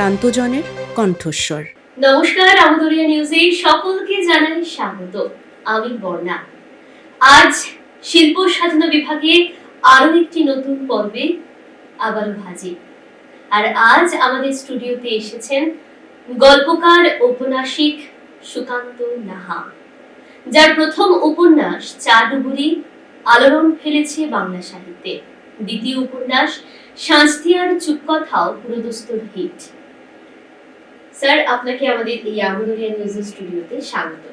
প্রান্তজনের কণ্ঠস্বর। নমস্কার, আমদরিয়া নিউজে সকলকে জানাই স্বাগত। আমি বর্ণা। আজ শিল্প সাধনা বিভাগে আরও একটি নতুন পর্বে আবারও হাজির। আর আজ আমাদের স্টুডিওতে এসেছেন গল্পকার ঔপন্যাসিক সুকান্ত নাহা। যার প্রথম উপন্যাস চাডুবুরি আলোড়ন ফেলেছে বাংলা সাহিত্যে। দ্বিতীয় উপন্যাস শান্তিয়ার চুপকথাও পুরোদস্তুর হিট। স্যার আপনাকে আমাদের এই নিউজ স্টুডিওতে স্বাগত।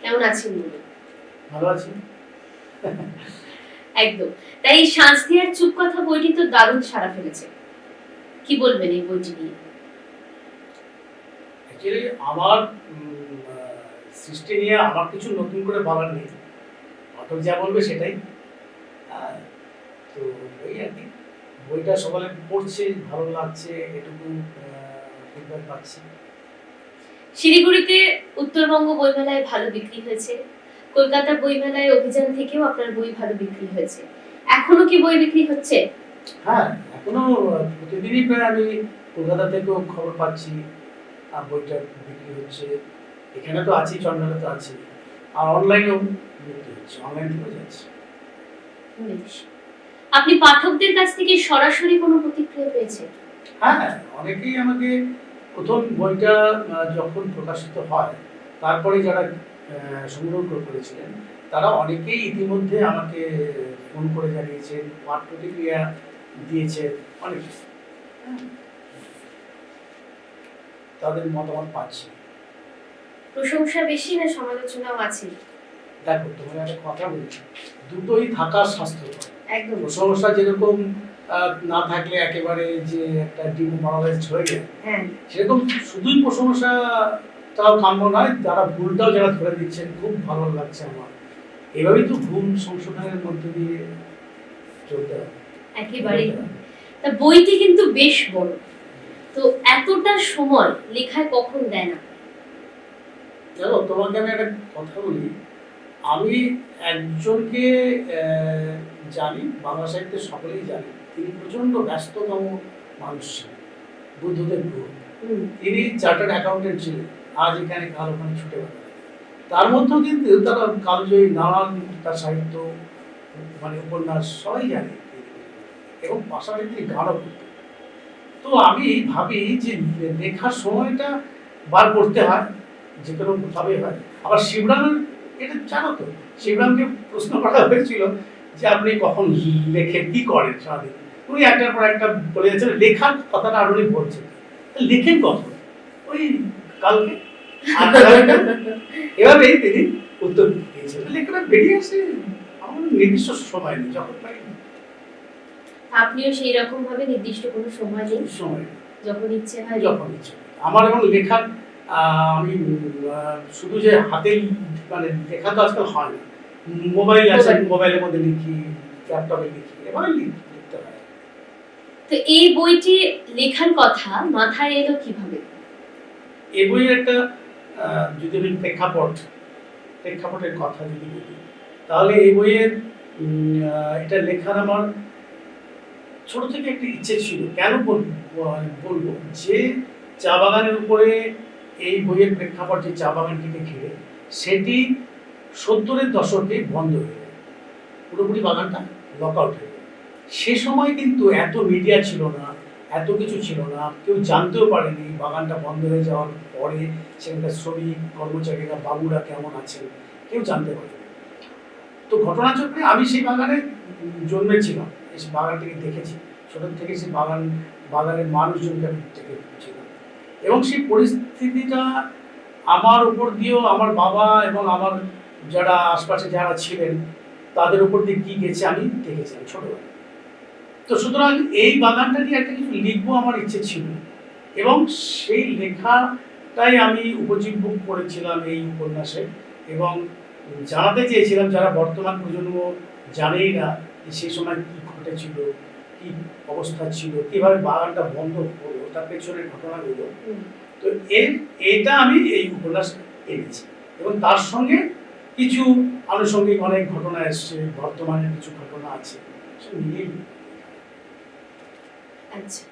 কেমন আছেন ভালো আছি। একদম। তাই এই শান্তি আর চুপ কথা বইটি তো দারুণ সাড়া ফেলেছে। কি বলবেন এই বইটি নিয়ে? অ্যাকচুয়ালি আমার সৃষ্টি নিয়ে আমার কিছু নতুন করে বলার নেই। পাঠক যা বলবে সেটাই। তো ওই আর কি। বইটা সকালে পড়ছে ভালো লাগছে এটুকু ফিডব্যাক পাচ্ছি। শিলিগুড়িতে উত্তরবঙ্গ বইমেলায় ভালো বিক্রি হয়েছে। কলকাতা বইমেলায় অভিযান থেকেও আপনার বই ভালো বিক্রি হয়েছে। এখনও কি বই বিক্রি হচ্ছে? হ্যাঁ এখনও প্রতিদিনই প্রায় আমি কলকাতা থেকেও খবর পাচ্ছি আর বইটা বিক্রি হচ্ছে। এখানে তো আছি চন্ডালে তো আছি। আর অনলাইনেও বিক্রি হচ্ছে অনলাইন থেকেও যাচ্ছে। আপনি পাঠকদের কাছ থেকে সরাসরি কোনো প্রতিক্রিয়া পেয়েছেন? হ্যাঁ অনেকেই আমাকে প্রথম বইটা যখন প্রকাশিত হয় তারপরে যারা সংগ্রহ করেছিলেন তারা অনেকেই ইতিমধ্যে আমাকে ফোন করে জানিয়েছেন পাঠ প্রতিক্রিয়া দিয়েছে অনেক। তাদের মতামত পাচ্ছি। প্রশংসা বেশি না সমালোচনাও আছে? দেখো তোমার একটা কথা বলি দুটোই থাকার স্বাস্থ্যকর। একদম। প্রশংসা যেরকম না থাকলে একেবারে যে একটা ডিম ডিমোরালাইজড হয়ে যায় হ্যাঁ। সেরকম শুধুই প্রশংসা তাও কাম্য নয় যারা ভুলটাও যারা ধরে দিচ্ছেন খুব ভালো লাগছে আমার। এভাবেই তো ভুল সংশোধনের মধ্যে দিয়ে চলতে হবে একেবারেই তা বইটি কিন্তু বেশ বড়। তো এতটা সময় লেখায় কখন দেয় না? দেখো তোমাকে আমি একটা কথা বলি। আমি একজনকে জানি, বাংলা সাহিত্যের সকলেই জানি, তিনি প্রচণ্ড ব্যস্ততম মানুষ ছিলেন, বুদ্ধদেব গুহ তিনি চার্টার্ড অ্যাকাউন্টেন্ট ছিলেন, আজ এখানে কাল ওখানে ছুটে তার মধ্যেও কিন্তু তারা কালজয়ী নানান তার সাহিত্য মানে উপন্যাস সবাই জানে। এবং পাশাপাশি তিনি গানও করতেন। তো আমি ভাবি যে লেখার সময়টা বার করতে হয়, যে কোনো ভাবে হয়। আবার শিবরামের, এটা জানো তো, শিবরামকে প্রশ্ন করা হয়েছিল যে আপনি কখন লেখেন কি করেন সারাদিন? উনি একটার পর একটা বলে যাচ্ছেন লেখার কথাটা আর উনি বলছেন লেখেন কখন? ওই কালকে। এভাবেই তিনি উত্তর দিয়েছেন। লেখাটা বেরিয়ে আসে আমার নির্দিষ্ট সময় নেই যখন পাই। আপনিও সেই রকম ভাবে নির্দিষ্ট কোনো সময় নেই? সময়। যখন ইচ্ছে হয়? যখন ইচ্ছে আমার এবং লেখার আহ, আমি শুধু যে হাতে মানে লেখা তো আজকাল হয় না। মোবাইল আছে মোবাইল। মোবাইলের মধ্যে লিখি ল্যাপটপে লিখি এভাবে লিখ- লিখতে হয়। তো এই বইটি লেখার কথা মাথায় এলো কীভাবে? এই বইয়ের একটা যদি আমি প্রেক্ষাপট প্রেক্ষাপটের কথা যদি বলি তাহলে এই বইয়ের এটা লেখার আমার ছোট থেকে একটা ইচ্ছে ছিল। কেন বলব বলব? যে চা বাগানের উপরে এই বইয়ের প্রেক্ষাপট যে চা বাগানটিকে ঘিরে সেটি সত্তরের দশকে বন্ধ হয়ে যায় পুরোপুরি বাগানটা লক আউট হয়ে যায় সে সময় কিন্তু এত মিডিয়া ছিল না, এত কিছু ছিল না। কেউ জানতেও পারেনি বাগানটা বন্ধ হয়ে যাওয়ার পরে সেখানকার শ্রমিক, কর্মচারীরা, বাবুরা কেমন আছেন, কেউ জানতে পারেনি। তো ঘটনাচক্রে আমি সেই বাগানে জন্মেছিলাম। এই বাগানটিকে দেখেছি। ছোট থেকে সেই বাগান, বাগানের মানুষজনকে আমি দেখেছিলাম এবং সেই পরিস্থিতিটা আমার উপর দিয়েও আমার বাবা এবং আমার যারা আশপাশে যারা ছিলেন তাদের উপর দিয়ে কি গেছে আমি দেখেছিলাম ছোটবেলায়। তো সুতরাং এই বাগানটা নিয়ে একটা কিছু লিখব আমার ইচ্ছে ছিল। এবং সেই লেখাটাই আমি উপজীব্য করেছিলাম এই উপন্যাসে। এবং জানাতে চেয়েছিলাম যারা বর্তমান প্রজন্ম জানেই না যে সেই সময় কী ঘটেছিল কি অবস্থা ছিল কীভাবে বাগানটা বন্ধ হলো তার পেছনের ঘটনাগুলো। তো এর এটা আমি এই উপন্যাস এনেছি। এবং তার সঙ্গে কিছু আনুষঙ্গিক অনেক ঘটনা এসছে বর্তমানে কিছু ঘটনা আছে আচ্ছা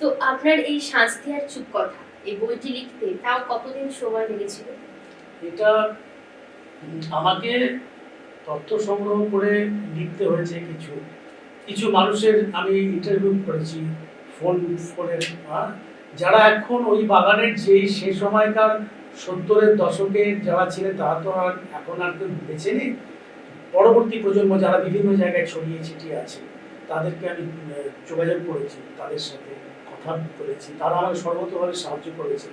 তো আপনার এই শাস্তি আর চুপ কথা এই বইটি লিখতে তাও কতদিন সময় লেগেছিল? এটা আমাকে তথ্য সংগ্রহ করে লিখতে হয়েছে কিছু। কিছু মানুষের আমি ইন্টারভিউ করেছি ফোন ফোনের যারা এখন ওই বাগানের যেই সে সময়কার সত্তরের দশকে যারা ছিলেন তারা তো আর এখন আর কেউ বেঁচে নেই পরবর্তী প্রজন্ম যারা বিভিন্ন জায়গায় ছড়িয়ে ছিটিয়ে আছে, তাদেরকে আমি যোগাযোগ করেছি, তাদের সাথে কথা বলেছি, তারা আমাকে সর্বতভাবে সাহায্য করেছে।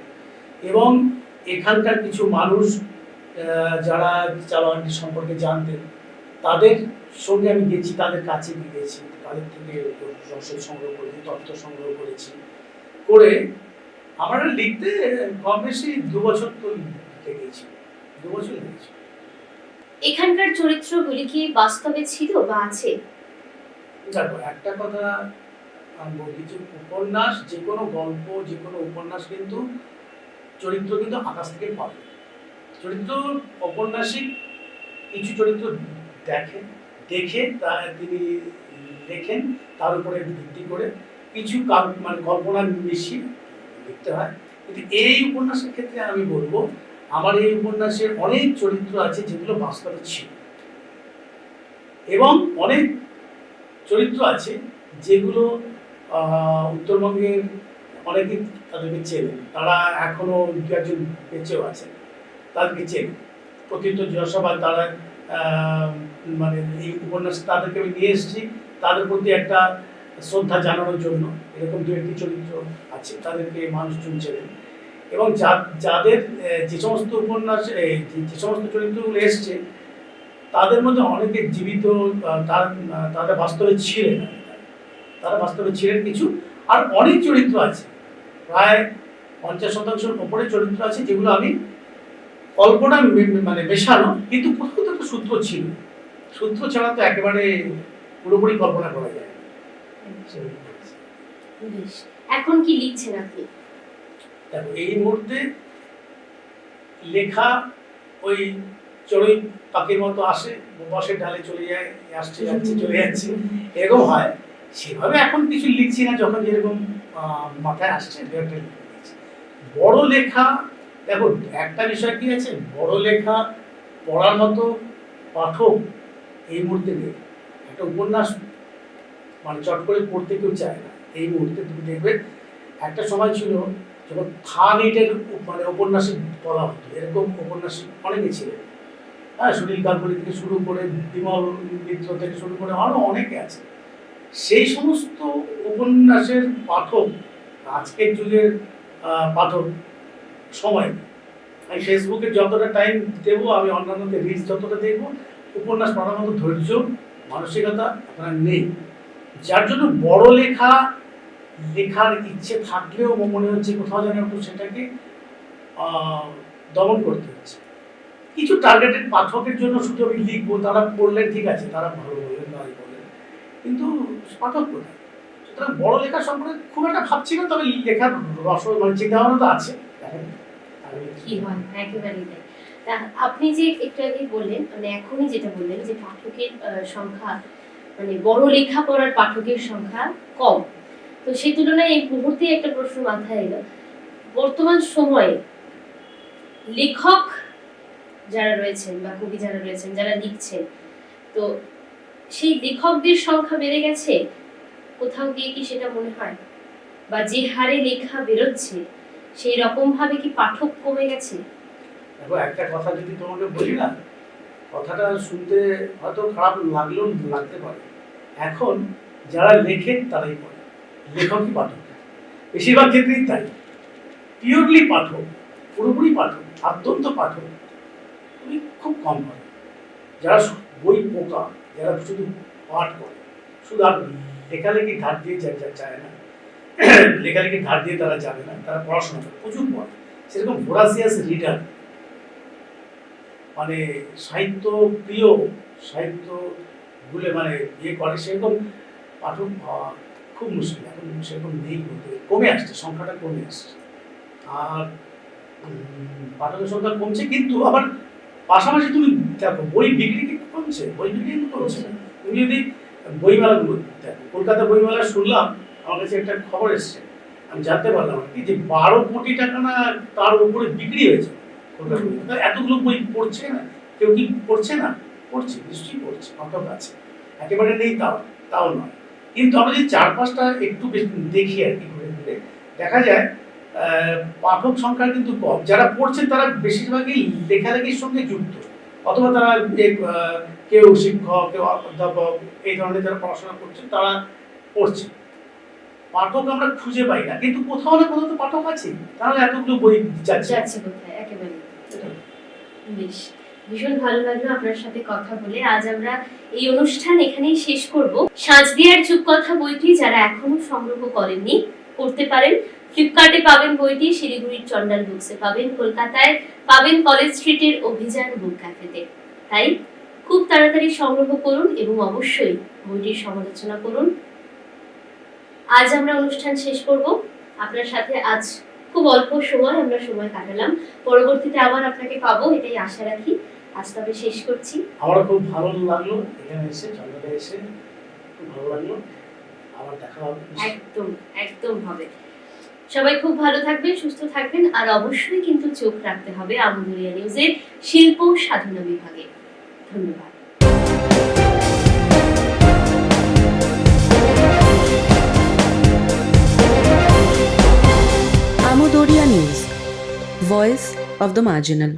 এবং এখানকার কিছু মানুষ যারা চা বাগানটি সম্পর্কে জানতেন, তাদের সঙ্গে আমি গেছি, তাদের কাছে গিয়েছি তাদের থেকে রসদ সংগ্রহ করেছি, তথ্য সংগ্রহ করেছি। করে আমার লিখতে কম বেশি দু বছর তো লেগেছি দু বছর লেগেছে। এখানকার চরিত্রগুলি কি বাস্তবে ছিল বা আছে? দেখো একটা কথা আমি বলি যে উপন্যাস যে কোনো গল্প যে কোনো উপন্যাস কিন্তু চরিত্র কিন্তু আকাশ থেকে পাবে। চরিত্র ঔপন্যাসিক কিছু চরিত্র দেখেন দেখে তা তিনি লেখেন তার উপরে ভিত্তি করে কিছু মানে কল্পনা মিশিয়ে লিখতে হয়। কিন্তু এই উপন্যাসের ক্ষেত্রে আমি বলব, আমার এই উপন্যাসের অনেক চরিত্র আছে যেগুলো বাস্তবে ছিল। এবং অনেক চরিত্র আছে যেগুলো উত্তরবঙ্গের অনেকে তাদেরকে চেনে তারা এখনও দু একজন বেঁচেও আছে তাদেরকে চেনে প্রকৃত যশোবা তারা মানে এই উপন্যাস তাদেরকে আমি নিয়ে এসেছি। তাদের প্রতি একটা শ্রদ্ধা জানানোর জন্য এরকম দু একটি চরিত্র আছে, তাদেরকে মানুষজন চেনেন। এবং যাদের যে সমস্ত উপন্যাস যে- সমস্ত চরিত্রগুলো এসছে, তাদের মধ্যে অনেকে জীবিত তার তারা বাস্তবে ছিলেন। তারা বাস্তবে ছিলেন কিছু। আর অনেক চরিত্র আছে। প্রায় পঞ্চাশ শতাংশের ওপরে চরিত্র আছে যেগুলো আমি কল্পনা মানে মেশানো, কিন্তু কোথাও তো একটা সূত্র ছিল। সূত্র ছাড়া তো একেবারে পুরোপুরি কল্পনা করা যায়। এখন কি লিখছেন আপনি? দেখো, এই মুহূর্তে লেখা ওই চড়ুই পাখির মতো আসে ঢালে চলে যায়, আসছে, যাচ্ছে, চলে যাচ্ছে। এরকম হয়। সেভাবে এখন কিছু লিখছি না, যখন যেরকম মাথায় আসছে বড় লেখা, দেখো, একটা বিষয় কি আছে? বড় লেখা পড়ার মতো পাঠক এই মুহূর্তে নেই। একটা উপন্যাস মানে চট করে পড়তে কেউ চায় না। এই মুহূর্তে তুমি দেখবে, একটা সময় ছিল যখন থান এইটের মানে উপন্যাসিক বলা হতো। এরকম উপন্যাসিক অনেকে ছিলেন। হ্যাঁ সুনীল গাঙ্গুলি থেকে শুরু করে বিমল মিত্র থেকে শুরু করে আরও অনেকে আছে। সেই সমস্ত উপন্যাসের পাঠক, আজকের যুগের পাঠক সময়, আমি ফেসবুকে যতটা টাইম দেবো, আমি অন্যান্য রিলস যতটা দেখব, উপন্যাস পড়ার মতো ধৈর্য, মানসিকতা আপনার নেই। যার জন্য বড় লেখা লেখার ইচ্ছে থাকলেও মনে হচ্ছে কোথাও যেন একটু সেটাকে দমন করতে হচ্ছে। কিছু টার্গেটেড পাঠকের জন্য শুধু আমি লিখব, তারা পড়লেন ঠিক আছে, তারা ভালো বললেন নয় বললেন কিন্তু পাঠক কোথায়? সুতরাং বড় লেখা সম্পর্কে খুব একটা ভাবছি না, তবে লেখার রস মানে চিন্তা ভাবনা তো আছে। হয়? আপনি যে একটু আগে বললেন মানে এখনই যেটা বললেন যে পাঠকের সংখ্যা মানে বড় লেখা পড়ার পাঠকের সংখ্যা কম। তো সেই তুলনায় এই মুহূর্তে একটা প্রশ্ন মাথায় এলো। বর্তমান সময়ে লেখক যারা রয়েছেন বা কবি যারা রয়েছেন, যারা লিখছেন, তো সেই লেখকদের সংখ্যা বেড়ে গেছে? কোথাও গিয়ে কি সেটা মনে হয়? বা যে হারে লেখা বেরোচ্ছে, সেই রকম ভাবে কি পাঠক কমে গেছে? দেখো, একটা কথা যদি তোমাকে বলি না কথাটা শুনতে হয়তো খারাপ লাগলেও লাগতে পারে। এখন যারা লেখেন তারাই পড়ে। লেখকই পাঠক। বেশিরভাগ ক্ষেত্রেই তাই। পিওরলি পাঠক, পুরোপুরি পাঠক আদ্যন্ত পাঠক তুমি খুব কম হয় যারা বই পোকা, যারা শুধু পাঠ করে, শুধু আর লেখালেখি ধার দিয়ে চায় না, লেখালেখি ধার দিয়ে তারা যাবে না, তারা পড়াশোনা করে, প্রচুর পড়ে। সেরকম ভোরাসিয়াস রিডার মানে সাহিত্য প্রিয়, সাহিত্য গুলে মানে ইয়ে করে সেরকম পাঠক পাওয়া খুব মুশকিল। এখন সেরকম নেই বলতে। কমে আসছে, সংখ্যাটা কমে আসছে। আর পাঠকের সংখ্যা কমছে কিন্তু আবার পাশাপাশি তুমি দেখো, বই বিক্রি কিন্তু কমছে? বই বিক্রি কিন্তু কমছে না। তুমি যদি বইমেলাগুলো দেখো, কলকাতা বইমেলা শুনলাম, আমার কাছে একটা খবর এসছে। আমি জানতে পারলাম আর কি যে বারো কোটি টাকা না তার উপরে বিক্রি হয়েছে। এতগুলো বই পড়ছে না। কেউ কি পড়ছে না? পড়ছে, নিশ্চয়ই পড়ছে পাঠক আছে। একেবারে নেই তাও তাও নয়। কিন্তু আমরা যদি চার পাঁচটা একটু দেখি আর কি ঘুরে ঘুরে। দেখা যায় পাঠক সংখ্যা কিন্তু কম। যারা পড়ছেন তারা বেশিরভাগই লেখালেখির সঙ্গে যুক্ত। অথবা তারা কেউ শিক্ষক, কেউ অধ্যাপক, এই ধরনের যারা পড়াশোনা করছেন তারা পড়ছে। পাঠক আমরা খুঁজে পাই না। কিন্তু কোথাও না কোথাও তো পাঠক আছে তাহলে এতগুলো বই যাচ্ছে। বেশ, ভীষণ ভালো লাগল আপনার সাথে কথা বলে। আজ আমরা এই অনুষ্ঠান এখানেই শেষ করব। সাজদিয়ার চুপ কথা বইটি যারা এখনও সংগ্রহ করেননি করতে পারেন। ফ্লিপকার্টে পাবেন বইটি, শিলিগুড়ির চন্ডাল বুকসে পাবেন, কলকাতায় পাবেন কলেজ স্ট্রিটের অভিযান বুক ক্যাফেতে তাই খুব তাড়াতাড়ি সংগ্রহ করুন এবং অবশ্যই বইটির সমালোচনা করুন। আজ আমরা অনুষ্ঠান শেষ করব। আপনার সাথে আজ খুব অল্প সময় আমরা সময় কাটালাম। পরবর্তীতে আবার আপনাকে পাবো এটাই আশা রাখি। আজ তবে শেষ করছি। আমারও খুব ভালো লাগল এখানে এসে চন্দ্রটা এসে খুব ভালো লাগল। আবার দেখা হবে। একদম একদম হবে। সবাই খুব ভালো থাকবেন সুস্থ থাকবেন আর অবশ্যই কিন্তু চোখ রাখতে হবে আমদুরিয়া নিউজের শিল্প সাধনা বিভাগে। ধন্যবাদ। Amudoria News, voice of the marginal.